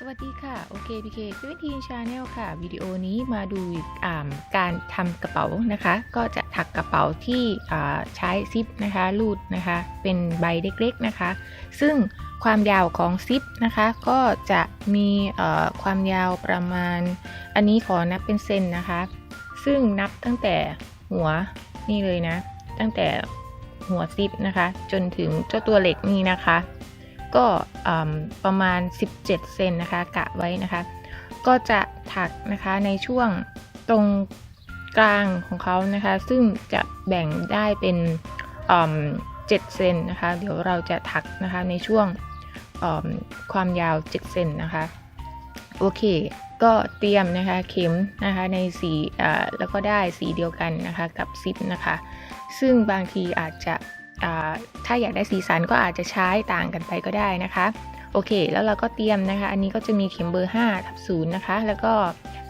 สวัสดีค่ะ โอเคพีเคซเวนทีนชาแนลค่ะ วิดีโอนี้มาดูาการทำกระเป๋านะคะ ก็จะถักกระเป๋าที่ใช้ซิปนะคะรูดนะคะ เป็นใบเล็กๆนะคะ ซึ่งความยาวของซิปนะคะ ก็จะมีความยาวประมาณ อันนี้ขอนับเป็นเซนนะคะ ซึ่งนับตั้งแต่หัวนี่เลยนะ ตั้งแต่หัวซิปนะคะ จนถึงเจ้าตัวเหล็กนี่นะคะ ก็ประมาณ 17 เซนนะคะกะไว้นะคะ ก็จะถักนะคะในช่วงตรงกลางของเขานะคะ ซึ่งจะแบ่งได้เป็น7เซนนะคะ เดี๋ยวเราจะถักนะคะในช่วงความยาว 7 เซนนะคะ โอเค ก็เตรียมนะคะเข็มนะคะในสีแล้วก็ได้สีเดียวกันนะคะกับซิปนะคะ ซึ่งบางทีอาจจะ ถ้าอยากได้สีสันก็อาจจะใช้ต่างกันไปก็ได้นะคะ โอเค แล้วเราก็เตรียมนะคะ อันนี้ก็จะมีเข็มเบอร์5ทับ0นะคะ แล้วก็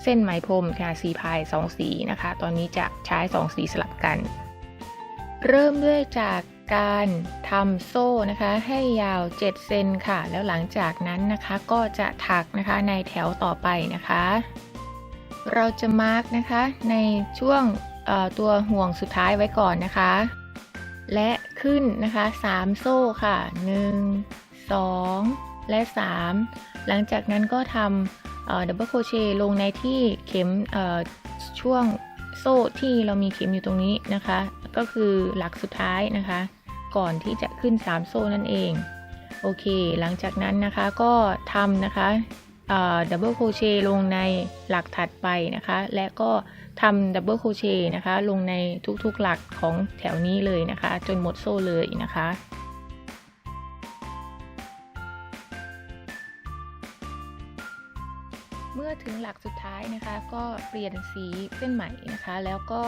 เส้นไหมพรมค่ะสีพาย2สีนะคะ ตอนนี้จะใช้ 2 สีสลับกัน เริ่มด้วยจากการทำโซ่นะคะ ให้ยาว 7 เซนค่ะ แล้วหลังจากนั้นนะคะก็จะถักนะคะในแถวต่อไปนะคะ เราจะมาร์กนะคะในช่วงตัวห่วงสุดท้ายไว้ก่อนนะคะ และขึ้นนะคะ3โซ่ค่ะ 1 2 และ 3 หลังจากนั้นก็ทำดับเบิลโคเชต์ลงในที่เข็มช่วงโซ่ที่เรามีเข็มอยู่ตรงนี้นะคะ ก็คือหลักสุดท้ายนะคะ ก่อนที่จะขึ้น 3 โซ่นั่นเอง โอเค หลังจากนั้นนะคะก็ทำนะคะ ดับเบิลโคเชต์ลงในหลักถัดไปนะคะ และก็ทำดับเบิลโคเชต์นะคะ ลงในทุกๆหลักของแถวนี้เลยนะคะ จนหมดโซ่เลยนะคะเมื่อถึงหลักสุดท้ายนะคะ ก็เปลี่ยนสีเส้นไหมนะคะ แล้วก็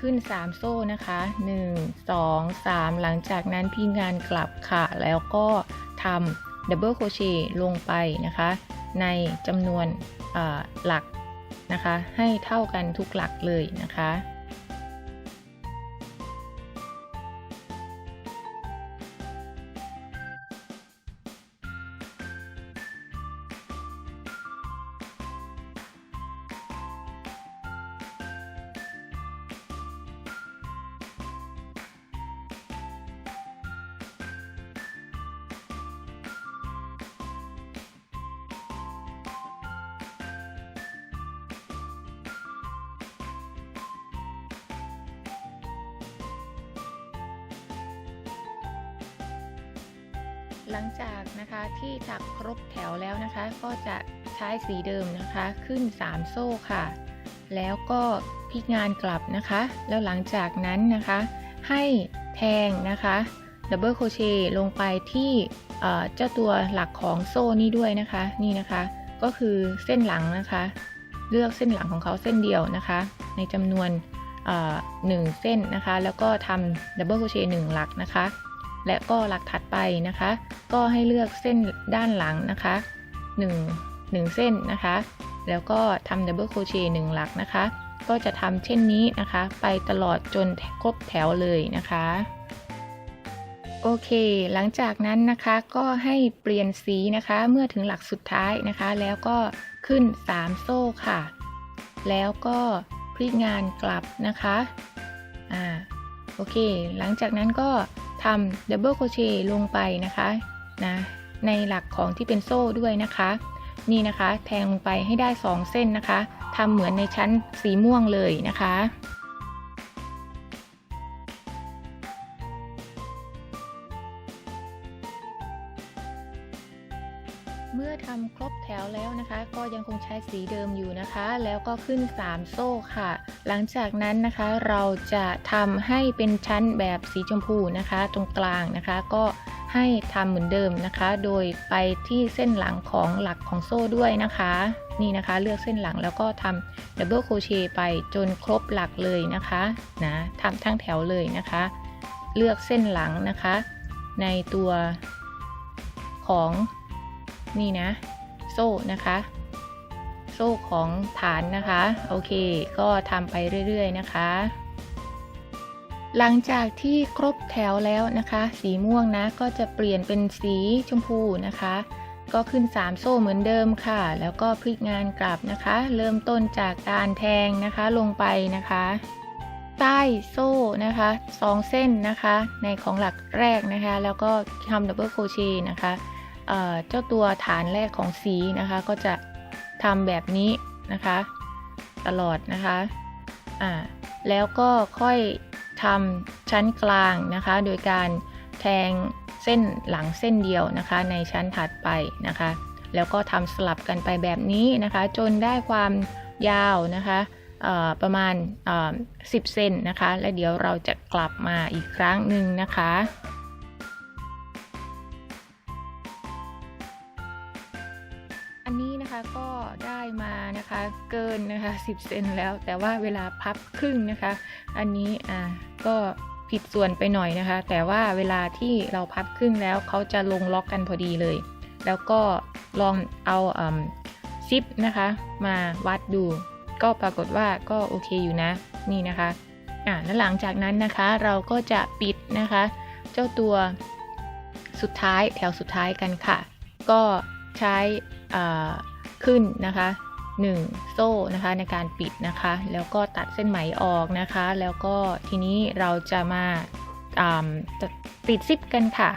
ขึ้น 3 โซ่นะคะ 1 2 3 หลังจากนั้นพี่งานกลับค่ะ แล้วก็ทำดับเบิลโคเชต์ลงไปนะคะ ในจำนวนหลักนะคะ ให้เท่ากันทุกหลักเลยนะคะ หลังจากนะคะที่ถักครบแถวแล้วนะคะ ก็จะใช้สีเดิมนะคะ ขึ้น 3 โซ่ค่ะ แล้วก็พลิกงานกลับนะคะ แล้วหลังจากนั้นนะคะ ให้แทงนะคะดับเบิลโคเชต์ลงไปที่เจ้าตัวหลักของโซ่นี้ด้วยนะคะ นี่นะคะ ก็คือเส้นหลังนะคะ เลือกเส้นหลังของเขาเส้นเดียวนะคะ ในจำนวนหนึ่งเส้นนะคะ แล้วก็ทำดับเบิลโคเชต์หนึ่งหลักนะคะ และก็หลักถัดไปนะคะ ก็ให้เลือกเส้นด้านหลังนะคะ1 1 เส้นนะคะ แล้วก็ทำดับเบิลโครเชต์หนึ่งหลักนะคะ ก็จะทำเช่นนี้นะคะ ไปตลอดจนครบแถวเลยนะคะโอเค หลังจากนั้นนะคะก็ให้เปลี่ยนสีนะคะเมื่อถึงหลักสุดท้ายนะคะ แล้วก็ขึ้น 3 โซ่ค่ะ แล้วก็พลิกงานกลับนะคะอ่าโอเค หลังจากนั้นก็ ทำดับเบิลโคเชต์ลงไปนะคะนะในหลักของที่เป็นโซ่ด้วยนะคะ นี่นะคะ แทงลงไปให้ได้ 2 เส้นนะคะทำเหมือนในชั้นสีม่วงเลยนะคะ แถวแล้วนะคะ ก็ยังคงใช้สีเดิมอยู่นะคะ แล้วก็ขึ้น 3 โซ่ค่ะ หลังจากนั้นนะคะเราจะทำให้เป็นชั้นแบบสีชมพูนะคะ ตรงกลางนะคะ ก็ให้ทำเหมือนเดิมนะคะ โดยไปที่เส้นหลังของหลักของโซ่ด้วยนะคะ นี่นะคะเลือกเส้นหลังแล้วก็ทำดับเบิลโครเชต์ไปจนครบหลักเลยนะคะนะทำทั้งแถวเลยนะคะ เลือกเส้นหลังนะคะ ในตัวของนี่นะ โซ่นะคะ โซ่ของฐานนะคะ โอเค ก็ทำไปเรื่อยๆนะคะหลังจากที่ครบแถวแล้วนะคะ สีม่วงนะก็จะเปลี่ยนเป็นสีชมพูนะคะ ก็ขึ้น 3 โซ่เหมือนเดิมค่ะ แล้วก็พลิกงานกลับนะคะ เริ่มต้นจากการแทงนะคะลงไปนะคะ ใต้โซ่นะคะ2เส้นนะคะ ในของหลักแรกนะคะ แล้วก็ทำดับเบิลโครเชต์นะคะ เจ้าตัวฐานแรกของสีนะคะก็จะทำแบบนี้นะคะ ตลอดนะคะอ่าแล้วก็ค่อยทำชั้นกลางนะคะ โดยการแทงเส้นหลังเส้นเดียวนะคะ ในชั้นถัดไปนะคะ แล้วก็ทำสลับกันไปแบบนี้นะคะ จนได้ความยาวนะคะประมาณ 10 เซนนะคะ และเดี๋ยวเราจะกลับมาอีกครั้งหนึ่งนะคะ อันนี้นะคะก็ได้มานะคะเกินนะคะ 10 เซนแล้ว แต่ว่าเวลาพับครึ่งนะคะ อันนี้อ่าก็ผิดส่วนไปหน่อยนะคะ แต่ว่าเวลาที่เราพับครึ่งแล้วเขาจะลงล็อกกันพอดีเลย แล้วก็ลองเอาอมซิปนะคะ มาวัดดู ก็ปรากฏว่าก็โอเคอยู่นะนี่นะคะอ่าแล้วหลังจากนั้นนะคะเราก็จะปิดนะคะ เจ้าตัวสุดท้ายแถวสุดท้ายกันค่ะ ก็ ใช้ขึ้นนะคะ 1 โซ่นะคะในการปิดนะคะ แล้วก็ตัดเส้นไหมออกนะคะ แล้วก็ทีนี้เราจะมาอ่าติดซิปกันค่ะ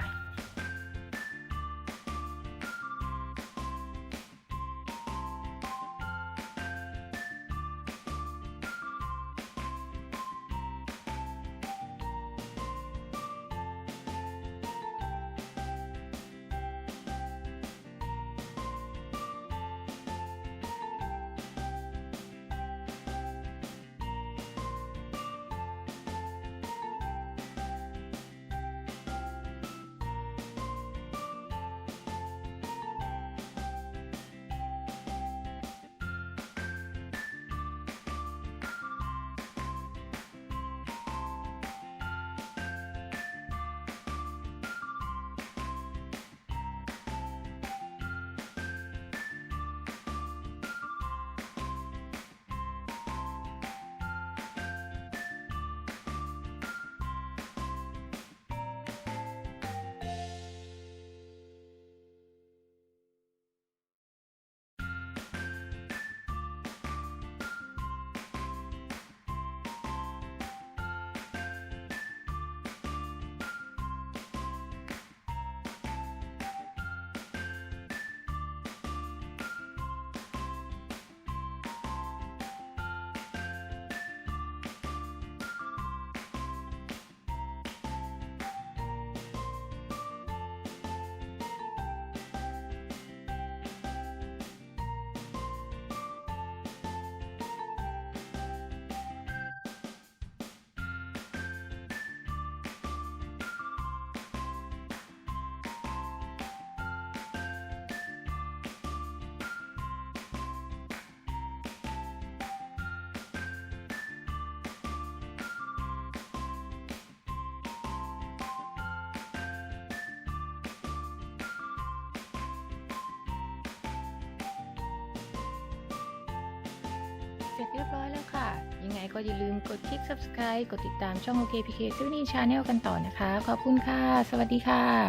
สร็จเรียบร้อยแล้วค่ะ ยังไงก็อย่าลืมกดคลิก subscribe กดติดตามช่อง OKPK ซิวนี่ชาแนลกันต่อนะคะ ขอบคุณค่ะ สวัสดีค่ะ